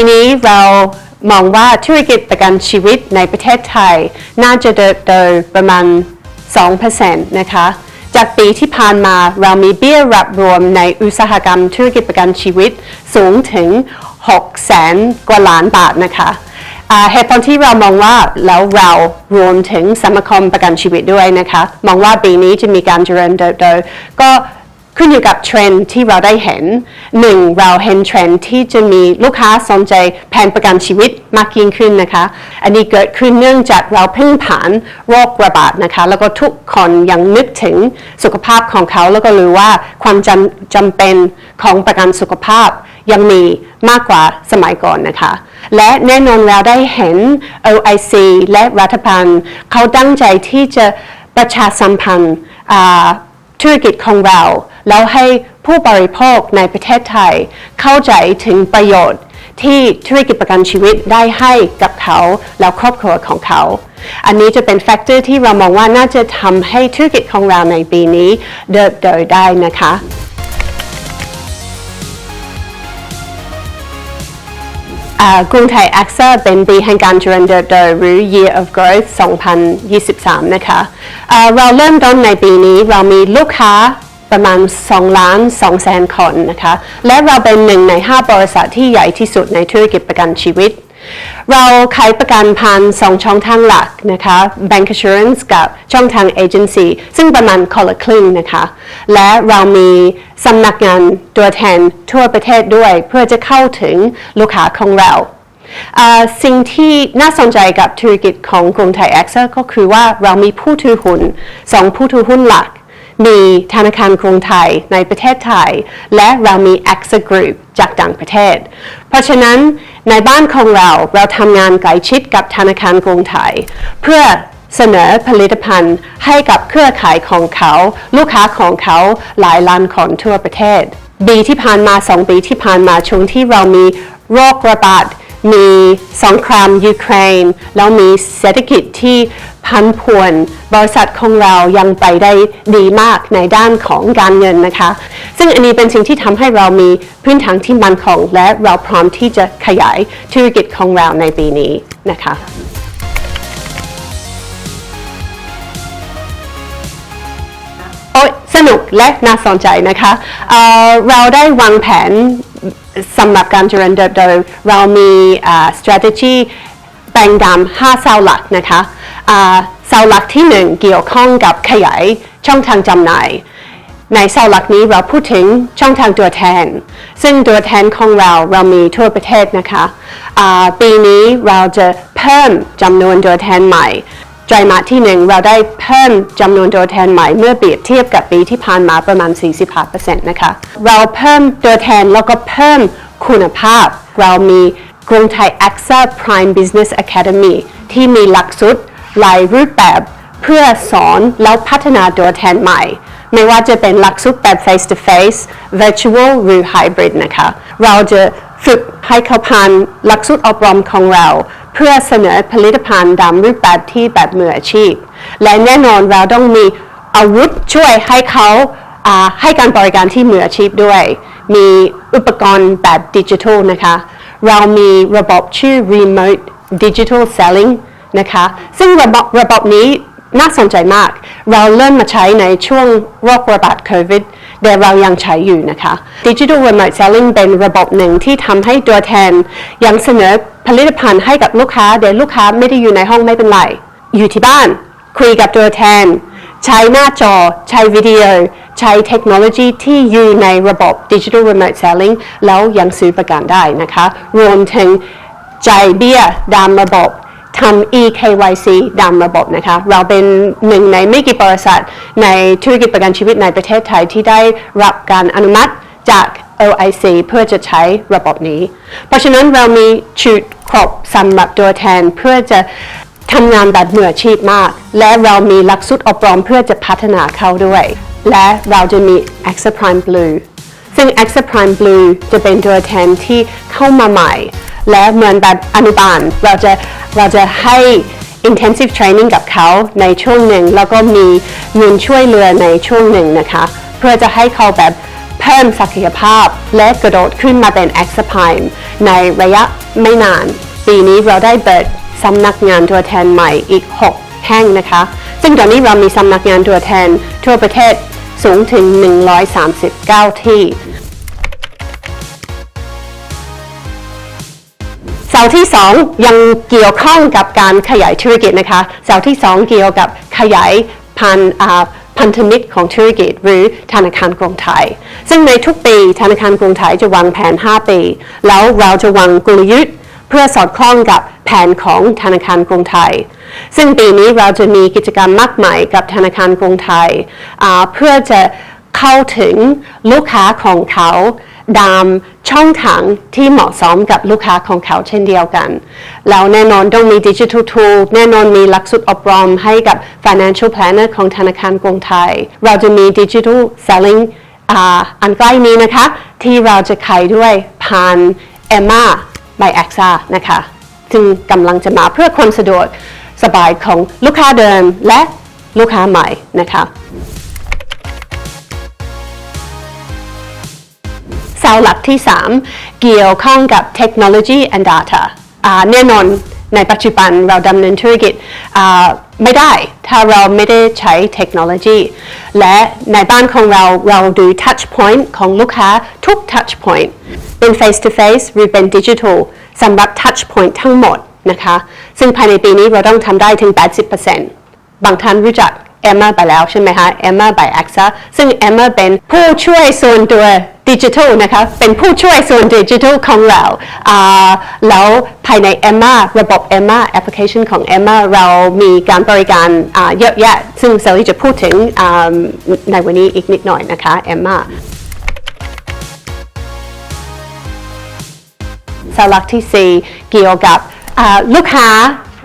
ีนี้เรามองว่าธุรกิจประกันชีวิตในประเทศไทย น่าจะเติบโตประมาณ 2%นะคะ จากปีที่ผ่านมาเรามีเบี้ยรับรวมในอุตสาหกรรมธุรกิจประกันชีวิตสูงถึง 6 แสนกว่าล้านบาทนะคะเหตุผลที่เรามองว่าแล้วเรารวมถึงสมาคมประกันชีวิตด้วยนะคะ มองว่าปีนี้จะมีการเจริญเติบโตก็ ขึ้นอยู่กับเทรนด์ที่เราได้เห็นหนึ่งเราเห็นเทรนด์ที่จะมีลูกค้าสนใจแผนประกันชีวิตมากยิ่งขึ้นนะคะ อันนี้เกิดขึ้นเนื่องจากเราเพิ่งผ่านโรคระบาดนะคะ แล้วก็ทุกคนยังนึกถึงสุขภาพของเขา แล้วก็รู้ว่าความจำจำเป็นของประกันสุขภาพยังมีมากกว่าสมัยก่อนนะคะ และแน่นอนเราได้เห็น OIC และรัฐบาลเขาตั้งใจที่จะประชาสัมพันธ์อ่า ธุรกิจของเรา แล้วให้ผู้บริโภคในประเทศไทย เข้าใจถึงประโยชน์ ที่ธุรกิจประกันชีวิตได้ให้กับเขาแล้วครอบครัวของเขา อันนี้จะเป็นแฟกเตอร์ที่เรามองว่าน่าจะทำให้ธุรกิจของเราในปีนี้เดินโดยได้นะคะ กรุงไทย AXA เซอร์เป็นปีแห่งการเจริญเติบโตหรือ Year of Growth 2023 นะคะเราเริ่มต้นในปีนี้เรามีลูกค้าประมาณ 2 ล้าน2แสนคนนะคะ และเราเป็นหนึ่งใน 5 บริษัทที่ใหญ่ที่สุดในธุรกิจประกันชีวิต เราขายประกันผ่านสองช่องทางหลักนะคะ Bank Assurance กับช่องทาง Agency ซึ่งประมาณคนละครึ่งนะคะ และเรามีสำนักงานตัวแทนทั่วประเทศด้วย เพื่อจะเข้าถึงลูกค้าของเรา สิ่งที่น่าสนใจกับธุรกิจของกรุงไทยแอคเซก็คือว่าเรามีผู้ถือหุ้นสองผู้ถือหุ้นหลัก มีธนาคารกรุงไทยในประเทศไทย และเรามี AXA Group จากต่างประเทศ เพราะฉะนั้นในบ้านของเราเราทำงานใกล้ชิดกับธนาคารกรุงไทย เพื่อ เสนอผลิตภัณฑ์ให้กับเครือข่ายของเขา ลูกค้าของเขาหลายล้านคนทั่วประเทศปีที่ผ่านมาสองปีที่ผ่านมาช่วงที่เรามีโรคระบาดมีสงครามยูเครนแล้วมีเศรษฐกิจที่พันผวน บริษัทของเรายังไปได้ดีมากในด้านของการเงินนะคะ ซึ่งอันนี้เป็นสิ่งที่ทำให้เรามีพื้นฐานที่มั่นคงและเราพร้อมที่จะขยายธุรกิจของเราในปีนี้นะคะ สนุกและน่าสนใจนะคะเเราได้วางแผนสำหรับการเจริญเติบโตเรามี strategy แบ่งดำห้าเสาหลักนะคะเสาหลักที่หนึ่งเกี่ยวข้องกับขยายช่องทางจำหน่าย ในเสาหลักนี้เราพูดถึงช่องทางตัวแทน ซึ่งตัวแทนของเราเรามีทั่วประเทศนะคะอ่าปีนี้เราจะเพิ่มจำนวนตัวแทนใหม่ ไตรมาสที่หนึ่งเราได้เพิ่มจำนวนตัวแทนใหม่เมื่อเปรียบเทียบกับปีที่ผ่านมาประมาณ 45%นะคะ เราเพิ่มตัวแทนแล้วก็เพิ่มคุณภาพ เรามีกรุงไทย AXA Prime Business Academy ที่มีหลักสูตรหลายรูปแบบเพื่อสอนแล้วพัฒนาตัวแทนใหม่ ไม่ว่าจะเป็นหลักสูตรแบบ face to face virtual หรือ hybrid นะคะ เราจะฝึกให้เขาผ่านหลักสูตรอบรมของเรา เพื่อเสนอผลิตภัณฑ์ดำรูปแบบที่แบบมืออาชีพ และแน่นอนเราต้องมีอาวุธช่วยให้เขาให้การบริการที่มืออาชีพด้วย มีอุปกรณ์แบบดิจิทัลนะคะ เรามีระบบชื่อ remote digital selling นะคะ ซึ่งระบบระบบนี้น่าสนใจมาก เราเริ่มมาใช้ในช่วงโรคระบาดโควิด แต่เรายังใช้อยู่นะคะ Digital Remote Selling เป็นระบบหนึ่งที่ทำให้ตัวแทน ยังเสนอผลิตภัณฑ์ให้กับลูกค้าเดี๋ยวลูกค้าไม่ได้อยู่ในห้องไม่เป็นไร อยู่ที่บ้าน คุยกับตัวแทน ใช้หน้าจอ ใช้วิดีโอ ใช้เทคโนโลยีที่อยู่ในระบบ Digital Remote Selling แล้วยังซื้อประกันได้นะคะ รวมถึงจ่ายเบี้ยดามระบบ ทำ eKYC ดามระบบนะคะ เราเป็นหนึ่งในไม่กี่บริษัท ในธุรกิจประกันชีวิตในประเทศไทยที่ได้รับการอนุมัติจาก OIC เพื่อจะใช้ระบบนี้ เพราะฉะนั้นเรามีชุดครบสำหรับตัวแทนเพื่อจะทำงานแบบมืออาชีพมาก และเรามีหลักสูตรอบรมเพื่อจะพัฒนาเขาด้วย และเราจะมี AXA Prime Blue ซึ่ง AXA Prime Blue จะเป็นตัวแทนที่เข้ามาใหม่ และเหมือนแบบอนุบาลเราจะเราจะให้ intensive training กับเขาในช่วงหนึ่ง แล้วก็มีเงินช่วยเหลือในช่วงหนึ่งนะคะ เพื่อจะให้เขาแบบเพิ่มศักยภาพ และกระโดดขึ้นมาเป็น a x p i m e ในระยะไม่นาน ปีนี้เราได้เปิดสำนักงานตัวแทนใหม่อีก 6 แห่งนะคะ ซึ่งตอนนี้เรามีสำนักงานตัวแทนทั่วประเทศสูงถึง 139 ที่าที่ 2 ยังเกี่ยวข้องกับการขยายธุรกิจนะคะเสาที่ 2 เกี่ยวกับขยายพันอ่าพันธมิตรของธุรกิจหรือธนาคารกรุงไทย ซึ่งในทุกปีธนาคารกรุงไทยจะวางแผน 5 ปี แล้วเราจะวางกลยุทธ์เพื่อสอดคล้องกับแผนของธนาคารกรุงไทย ซึ่งปีนี้เราจะมีกิจกรรมมากมายกับธนาคารกรุงไทย เพื่อจะเข้าถึงลูกค้าของเขา ตามช่องทางที่เหมาะสมกับลูกค้าของเขาเช่นเดียวกัน แล้วแน่นอนต้องมีดิจิทัลทูแน่นอนมีหลักสูตรอบรมให้กับ Financial Planner ของธนาคารกรุงไทย เราจะมีดิจิทัล Selling อันใกล้นี้นะคะ ที่เราจะขายด้วยผ่าน Emma by AXA นะคะซึ่งกำลังจะมาเพื่อความสะดวกสบายของลูกค้าเดิมและลูกค้าใหม่นะคะาหลักที่ 3 เกี่ยวข้องกับเทคโนโลยี and data แน่นอนในปัจจุบันเราดำเนินธุรกิจไม่ได้ถ้าเราไม่ได้ใช้เทคโนโลยี และในบ้านของเราเราดู touch point ของลูกค้าทุก touch point เป็น face to face หรือเป็น digital สำหรับ touch point ทั้งหมดนะคะ ซึ่งภายในปีนี้เราต้องทำได้ถึง 80%บางท่านรู้จัก Emma ไปแล้วใช่ไหมคะ Emma by AXA ซึ่ง Emma เป็นผู้ช่วยส่วนตัวดิจิทัลนะคะเป็นผู้ช่วยส่วนดิจิทัลของเราแล้วภายใน Emma ระบบ Emma แอปพลิเคชันของ Emma เรามีการบริการเยอะแยะ ซึ่งเซลลี่จะพูดถึงในวันนี้อีกนิดหน่อยนะคะ Emma สาระที่ 4 เกี่ยวกับลูกค้า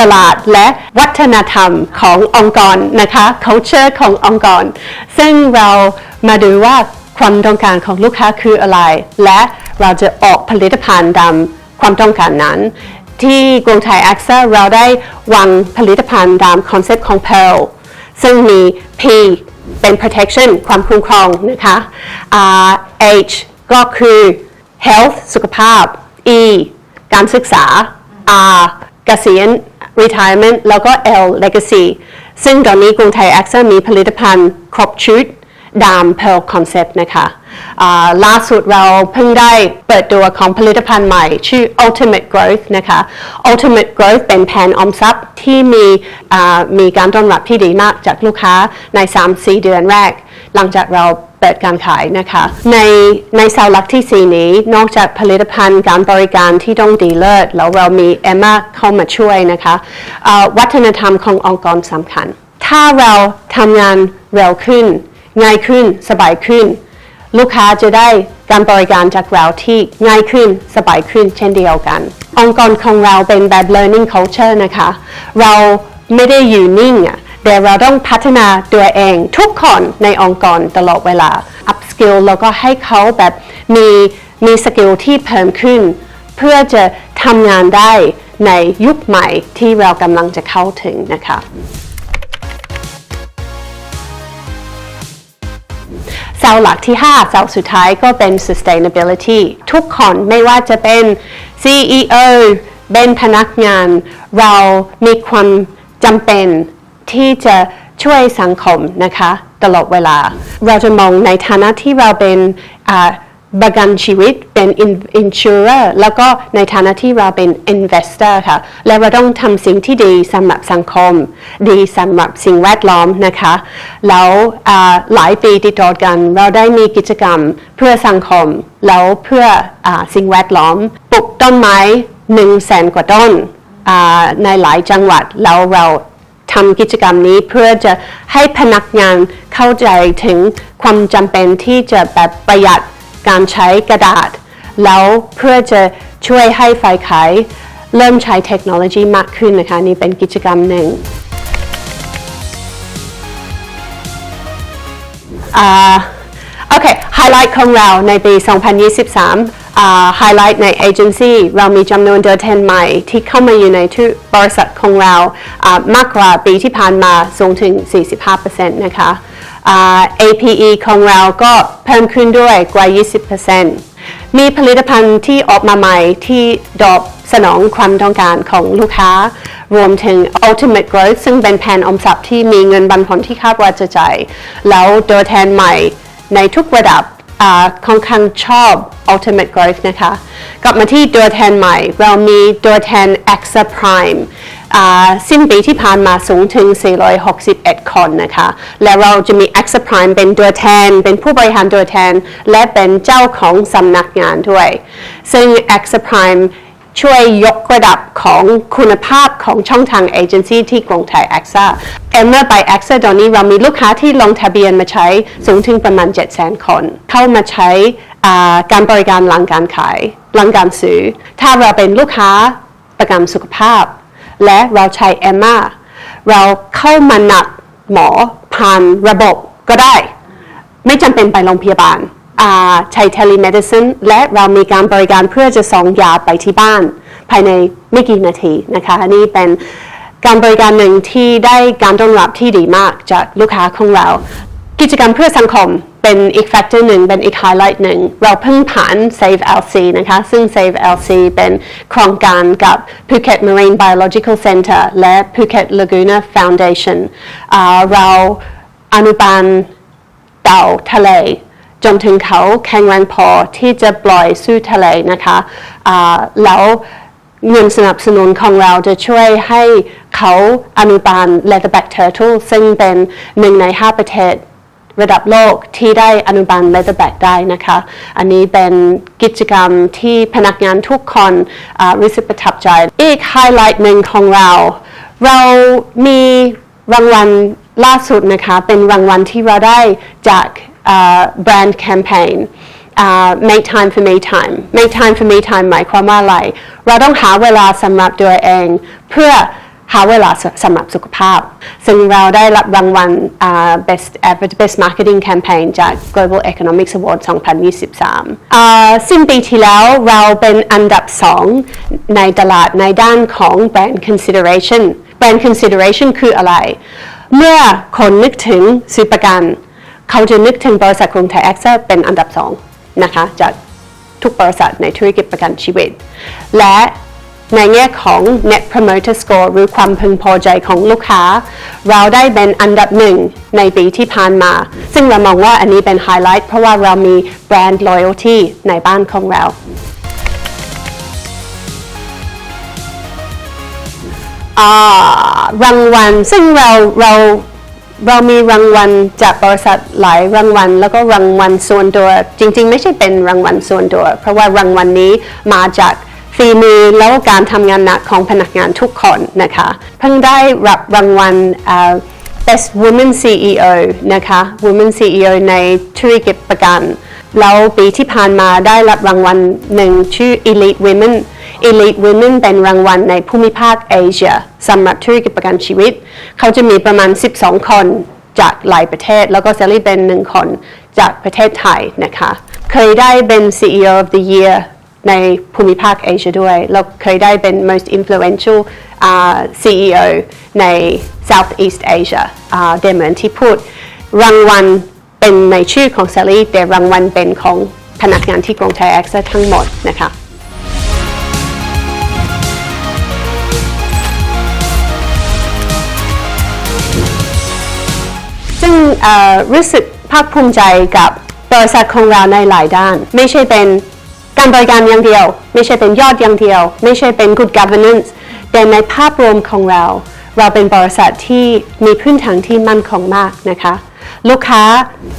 ตลาดและวัฒนธรรมขององค์กรนะคะ culture ขององค์กร ซึ่งเรามาดูว่าความต้องการของลูกค้าคืออะไร และเราจะออกผลิตภัณฑ์ตามความต้องการนั้น ที่กรุงไทย AXA เราได้วางผลิตภัณฑ์ตามคอนเซ็ปต์ของ Pearl ซึ่งมี P เป็น protection ความคุ้มครองนะคะ R H ก็คือ health สุขภาพ E การศึกษา R เกษียณ retirement แล้วก็ L legacy ซึ่งตอนนี้กรุงไทย AXA มีผลิตภัณฑ์ครบชุดดาม Pearl Concept นะคะล่าสุดเราเพิ่งได้เปิดตัวของผลิตภัณฑ์ใหม่ ชื่อ Ultimate Growth นะคะ Ultimate Growth เป็นแผนออมทรัพย์ที่มีมีการต้อนรับที่ดีมากจากลูกค้าใน 3-4 เดือนแรก หลังจากเราเปิดการขายนะคะ ในในเสาหลักที่ 4 นี้ นอกจากผลิตภัณฑ์การบริการที่ต้องดีเลิศแล้วเรามีเอมมาเข้ามาช่วยนะคะวัฒนธรรมขององค์กรสำคัญ ถ้าเราทำงานเร็วขึ้น ง่ายขึ้นสบายขึ้น ลูกค้าจะได้การบริการจากเราที่ง่ายขึ้นสบายขึ้นเช่นเดียวกัน องค์กรของเราเป็นแบบ learning culture นะคะ เราไม่ได้อยู่นิ่งอะ แต่เราต้องพัฒนาตัวเองทุกคนในองค์กรตลอดเวลา up skill แล้วก็ให้เขาแบบมีมีสกิลที่เพิ่มขึ้น เพื่อจะทำงานได้ในยุคใหม่ที่เรากำลังจะเข้าถึงนะคะเสาหลักที่ 5 เสาสุดท้ายก็เป็น sustainability ทุกคนไม่ว่าจะเป็น CEO เป็นพนักงาน เรามีความจำเป็น ที่จะช่วยสังคมนะคะตลอดเวลา เราจะมองในฐานะที่เราเป็นประกันชีวิตเป็น insurer แล้วก็ในฐานะที่เราเป็น investor ค่ะ และเราต้องทำสิ่งที่ดีสำหรับสังคม ดีสำหรับสิ่งแวดล้อมนะคะ แล้วหลายปีติดต่อกัน เราได้มีกิจกรรมเพื่อสังคม แล้วเพื่ออสิ่งแวดล้อม ปลูกต้นไม้หนึ่งแสนกว่าต้นในหลายจังหวัดแล้วเรา ทำกิจกรรมนี้เพื่อจะให้พนักงานเข้าใจถึงความจำเป็นที่จะแบบประหยัดการใช้กระดาษ แล้วเพื่อจะช่วยให้ฝ่ายขายเริ่มใช้เทคโนโลยีมากขึ้นนะคะ นี่เป็นกิจกรรมหนึ่งอ่าโอเคไฮไลท์ของเราในปี 2023 ไฮไลท์ในเอเจนซี่เรามีจำนวนเดอร์เทนใหม่ที่เข้ามาอยู่ในทุกบริษัทของเรามากกว่าปีที่ผ่านมาสูงถึง 45%นะคะ APE ของเราก็เพิ่มขึ้นด้วยกว่า 20%มีผลิตภัณฑ์ที่ออกมาใหม่ที่ดอบสนองความต้องการของลูกค้า รวมถึง Ultimate Growth ซึ่งเป็นแผนอมทรัพย์ที่มีเงินปันผลที่คาดว่าจะจ่ายแล้วตัวแทนใหม่ในทุกระดับ ค่อนข้างชอบ Ultimate Growth นะคะ กลับมาที่ตัวแทนใหม่ เรามีตัวแทน AXA Prime สิ้นปีที่ผ่านมาสูงถึง 461 คนนะคะ และเราจะมี AXA Prime เป็นตัวแทน เป็นผู้บริหารตัวแทน และเป็นเจ้าของสำนักงานด้วย ซึ่ง AXA Prime ช่วยยกระดับของคุณภาพของช่องทางเอเจนซี่ที่กรุงไทย AXA เอเมื่อไป AXA ตอนนี้เรามีลูกค้าที่ลงทะเบียนมาใช้สูงถึงประมาณ 7 0 0 0 0คน เข้ามาใช้การบริการหลังการขาย หลังการซื้อ ถ้าเราเป็นลูกค้าประกันสุขภาพ และเราใช้เอมมาเราเข้ามาหนัดหมอผ่านระบบก็ได้ ไม่จำเป็นไปโรงพยาบาล ใช้ telemedicine และเรามีการบริการเพื่อจะส่งยาไปที่บ้าน ภายในไม่กี่นาทีนะคะอันนี้เป็นการบริการหนึ่งที่ได้การต้อนรับที่ดีมากจากลูกค้าของเรา กิจกรรมเพื่อสังคมเป็นอีกแฟกเตอร์หนึ่งเป็นอีกไฮไลท์หนึ่งเราเพิ่งผ่าน Save LC นะคะซึ่ง Save LC เป็นโครงการกับ Phuket Marine Biological Center และ Phuket Laguna Foundation เราอนุบาลเต่าทะเล จนถึงเขาแข็งแรงพอที่จะปล่อยสู่ทะเลนะคะอ่าแล้วเงินสนับสนุนของเราจะช่วยให้เขาอนุบาล Leatherback Turtle ซึ่งเป็นหนึ่งในห้าประเทศระดับโลกที่ได้อนุบาล Leatherback ได้นะคะ อันนี้เป็นกิจกรรมที่พนักงานทุกคนรู้สึกประทับใจ อีกไฮไลท์หนึ่งของเรา เรามีรางวัลล่าสุดนะคะ เป็นรางวัลที่เราได้จาก แบรนด์แคมเปญ make time for me time make time for me time หมายความว่าอะไร เราต้องหาเวลาสำหรับตัวเอง เพื่อหาเวลาสำหรับสุขภาพ ซึ่งเราได้รับรางวัล best Adver- best marketing campaign จาก Global Economics Award 2023อ่าสิ้นปีที่แล้วเราเป็นอันดับสองในตลาดในด้านของ brand consideration brand consideration คืออะไร เมื่อคนนึกถึงซื้อประกัน เขาจะนึกถึงบริษัทกรุงไทยแอคเซเป็นอันดับสองนะคะจากทุกบริษัทในธุรกิจประกันชีวิต และในแง่ของ net promoter score หรือความพึงพอใจของลูกค้า เราได้เป็นอันดับหนึ่งในปีที่ผ่านมา ซึ่งเรามองว่าอันนี้เป็นไฮไลท์เพราะว่าเรามี brand loyalty ในบ้านของเราอ่ารางวัลซึ่งเราเรา เรามีรางวัลจากบริษัทหลายรางวัล แล้วก็รางวัลส่วนตัว จริง ๆ ไม่ใช่เป็นรางวัลส่วนตัว เพราะว่ารางวัลนี้มาจากฝีมือแล้วก็การทำงานหนักของพนักงานทุกคนนะคะ เพิ่งได้รับรางวัล Best Women CEO นะคะ Women CEO ในธุรกิจประกัน แล้วปีที่ผ่านมาได้รับรางวัลหนึ่งชื่อ Elite Women Elite Women เป็นรางวัลในภูมิภาคเอเชียสำหรับธุรกิจประกันชีวิต เขาจะมีประมาณ 12 คนจากหลายประเทศ แล้วก็เซลลี่เป็นหนึ่งคนจากประเทศไทยนะคะ เคยได้เป็น CEO of the Year ในภูมิภาคเอเชียด้วยแล้วเคยได้เป็น most influential อ่า CEO ใน Southeast Asia อ่าเดเหมือนที่พูด รางวัลเป็นในชื่อของซารีแต่รางวัลเป็นของพนักงานที่กรุงไทยแอคเซทั้งหมดนะคะ รู้สึกภาคภูมิใจกับบริษัทของเราในหลายด้าน ไม่ใช่เป็นการบริการอย่างเดียว ไม่ใช่เป็นยอดอย่างเดียว ไม่ใช่เป็น good governance แต่ในภาพรวมของเรา เราเป็นบริษัทที่มีพื้นฐานที่มั่นคงมากนะคะ ลูกค้า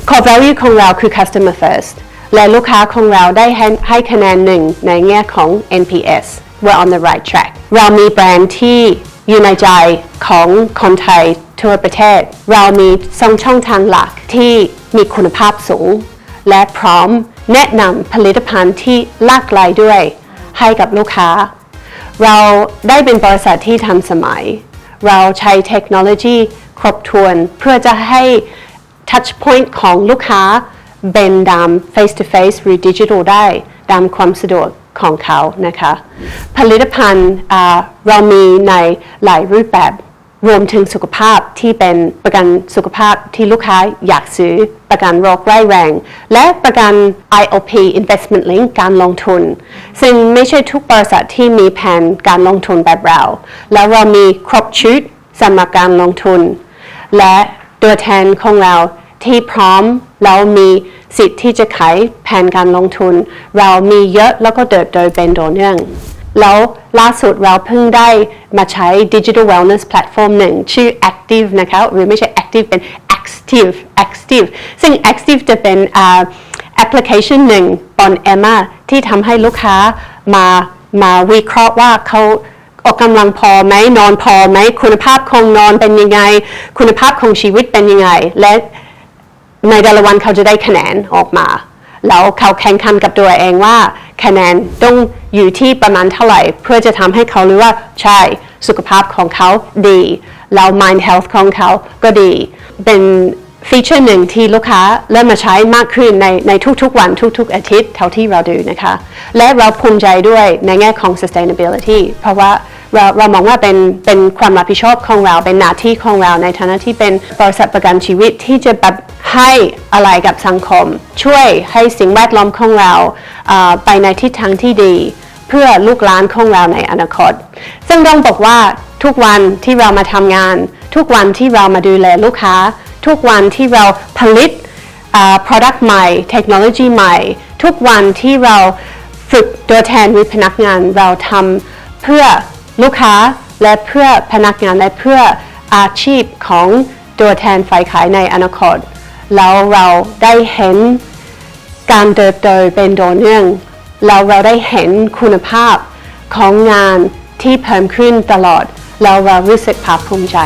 core value ของเราคือ customer first และลูกค้าของเราได้ให้ให้คะแนนหนึ่งในแง่ของ NPS we're on the right track เรามีแบรนด์ที่อยู่ในใจของคนไทย ทั่วประเทศ เรามีสองช่องทางหลักที่มีคุณภาพสูง และพร้อมแนะนำผลิตภัณฑ์ที่หลากหลายด้วยให้กับลูกค้า เราได้เป็นบริษัทที่ทันสมัย เราใช้เทคโนโลยีครบถ้วนเพื่อจะให้ touch point ของลูกค้าเป็นดาม face to face หรือ digital ได้ตามความสะดวกของเขานะคะ ผลิตภัณฑ์เรามีในหลายรูปแบบ รวมถึงสุขภาพที่เป็นประกันสุขภาพที่ลูกค้าอยากซื้อ ประกันโรคร้แรง และประกัน IOP Investment Link การลงทุน ซึ่งไม่ใช่ทุกบริษัทที่มีแผนการลงทุนแบบเรา แล้วเรามีครบชุดสำหรับการลงทุน และตัวแทนของเราที่พร้อมแล้วมีสิทธิ์ที่จะขายแผนการลงทุน เรามีเยอะแล้วก็เติบโตเป็นต่อเนื่อง แล้วล่าสุดเราเพิ่งได้มาใช้ Digital Wellness Platform หนึ่งชื่อ Active นะคะหรือไม่ใช่ Active เป็น Active Active ซึ่ง Active จะเป็นแอปพลิเคชันหนึ่งบน Emma ที่ทำให้ลูกค้ามามาวิเคราะห์ว่าเขาออกกำลังพอไหมนอนพอไหมคุณภาพของนอนเป็นยังไง คุณภาพของชีวิตเป็นยังไง และในแต่ละวันเขาจะได้คะแนนออกมา แล้วเขาแข่งขันกับตัวเองว่าคะแนนต้องอยู่ที่ประมาณเท่าไหร่ เพื่อจะทำให้เขารู้ว่าใช่สุขภาพของเขาดี แล้ว mind health ของเขาก็ดี เป็น ฟีเจอร์หนึ่งที่ลูกค้าเริ่มมาใช้มากขึ้นในในทุกๆวันทุกๆอาทิตย์เท่าที่เราดูนะคะ และเราภูมิใจด้วยในแง่ของ sustainability เพราะว่าเราเรามองว่าเป็นเป็นความรับผิดชอบของเรา เป็นหน้าที่ของเราในฐานะที่เป็นบริษัทประกันชีวิตที่จะแบบให้อะไรกับสังคม ช่วยให้สิ่งแวดล้อมของเราไปในทิศทางที่ดี เพื่อลูกหลานของเราในอนาคต ซึ่งต้องบอกว่าทุกวันที่เรามาทำงาน ทุกวันที่เรามาดูแลลูกค้า ทุกวันที่เราผลิต product ใหม่เทคโนโลยีใหม่ ทุกวันที่เราฝึกตัวแทนหรือพนักงานเราทำเพื่อลูกค้าและเพื่อพนักงานและเพื่ออาชีพของตัวแทนฝ่ายขายในอนาคต แล้วเราได้เห็นการเติบโตเป็นโดเนื่องแล้วเราได้เห็นคุณภาพของงานที่เพิ่มขึ้นตลอด แล้วเรารู้สึกภาคภูมิใจ